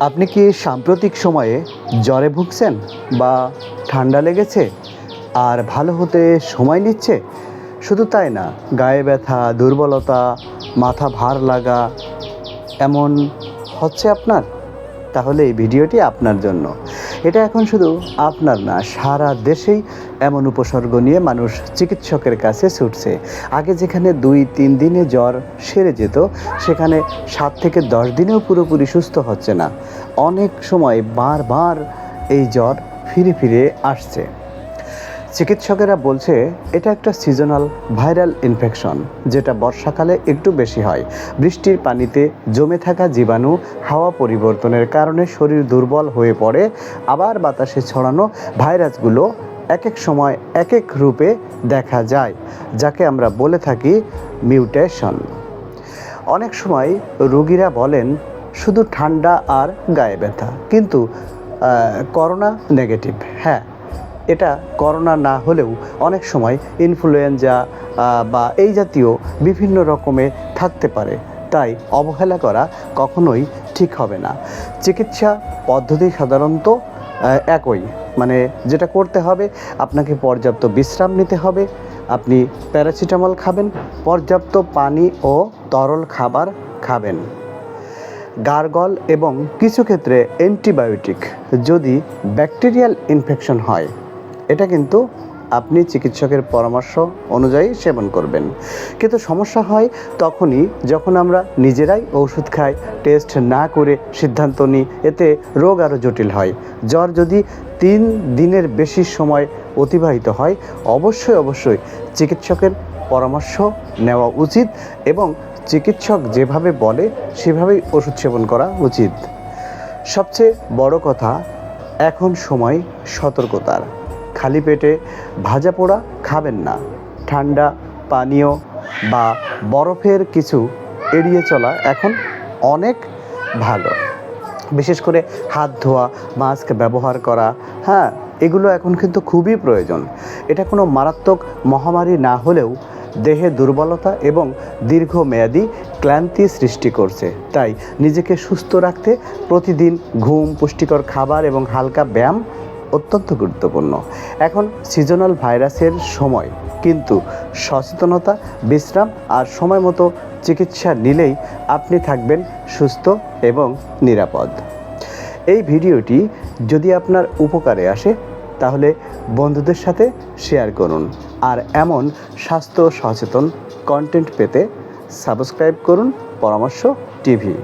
আপনি কি সাম্প্রতিক সময়ে জ্বরে ভুগছেন বা ঠান্ডা লেগেছে আর ভালো হতে সময় নিচ্ছে? শুধু তাই না, গায়ে ব্যথা, দুর্বলতা, মাথা ভার লাগা, এমন হচ্ছে আপনার? তাহলে এই ভিডিওটি আপনার জন্য। এটা এখন শুধু আপনার না, সারা দেশেই এমন উপসর্গ নিয়ে মানুষ চিকিৎসকের কাছে ছুটছে। আগে যেখানে দুই, তিন দিনে জ্বর সেরে যেত, সেখানে সাত থেকে দশ দিনেও পুরোপুরি সুস্থ হচ্ছে না। অনেক সময় বারবার এই জ্বর ফিরে ফিরে আসছে। চিকিৎসকেরা বলছে, এটা একটা সিজনাল ভাইরাল ইনফেকশন যেটা বর্ষাকালে একটু বেশি হয়। বৃষ্টির পানিতে জমে থাকা জীবাণু হাওয়া পরিবর্তনের কারণে শরীর দুর্বল হয়ে পড়ে, আবার বাতাসে ছড়ানো ভাইরাসগুলো এক এক সময় এক এক রূপে দেখা যায়, যাকে আমরা বলে থাকি মিউটেশন অনেক সময় রোগীরা বলেন, শুধু ঠান্ডা আর গায়ে ব্যথা, কিন্তু করোনা নেগেটিভ হ্যাঁ এটা করোনা না হলেও অনেক সময় ইনফ্লুয়েঞ্জা বা এই জাতীয় বিভিন্ন রকমে থাকতে পারে। তাই অবহেলা করা কখনোই ঠিক হবে না। চিকিৎসা পদ্ধতি সাধারণত একই। মানে যেটা করতে হবে, আপনাকে পর্যাপ্ত বিশ্রাম নিতে হবে, আপনি প্যারাসিটামল খাবেন, পর্যাপ্ত পানি ও তরল খাবার খাবেন। গার্গল এবং কিছু ক্ষেত্রে অ্যান্টিবায়োটিক, যদি ব্যাকটেরিয়াল ইনফেকশন হয় এটা কিন্তু আপনি চিকিৎসকের পরামর্শ অনুযায়ী সেবন করবেন। কিন্তু সমস্যা হয় তখনই যখন আমরা নিজেরাই ওষুধ খাই টেস্ট না করে সিদ্ধান্ত নিই, এতে রোগ আরও জটিল হয়। জ্বর যদি তিন দিনের বেশি সময় অতিবাহিত হয়, অবশ্যই অবশ্যই চিকিৎসকের পরামর্শ নেওয়া উচিত এবং চিকিৎসক যেভাবে বলে সেভাবেই ওষুধ সেবন করা উচিত। সবচেয়ে বড় কথা, এখন সময় সতর্কতার। খালি পেটে ভাজা পোড়া খাবেন না। ঠান্ডা, পানীয় বা বরফের কিছু এড়িয়ে চলা এখন অনেক ভালো। বিশেষ করে হাত ধোয়া, মাস্ক ব্যবহার করা হ্যাঁ এগুলো এখন কিন্তু খুবই প্রয়োজন। এটা কোনো মারাত্মক মহামারী না হলেও দেহে দুর্বলতা এবং দীর্ঘমেয়াদী ক্লান্তি সৃষ্টি করছে। তাই নিজেকে সুস্থ রাখতে প্রতিদিন ঘুম, পুষ্টিকর খাবার এবং হালকা ব্যায়াম অত্যন্ত গুরুত্বপূর্ণ। এখন সিজনাল ভাইরাসের সময়, কিন্তু সচেতনতা, বিশ্রাম আর সময় মতো চিকিৎসা নিলেই আপনি থাকবেন সুস্থ এবং নিরাপদ। এই ভিডিওটি যদি আপনার উপকারে আসে, তাহলে বন্ধুদের সাথে শেয়ার করুন। আর এমন স্বাস্থ্য সচেতন কন্টেন্ট পেতে সাবস্ক্রাইব করুন পরামর্শ টিভি।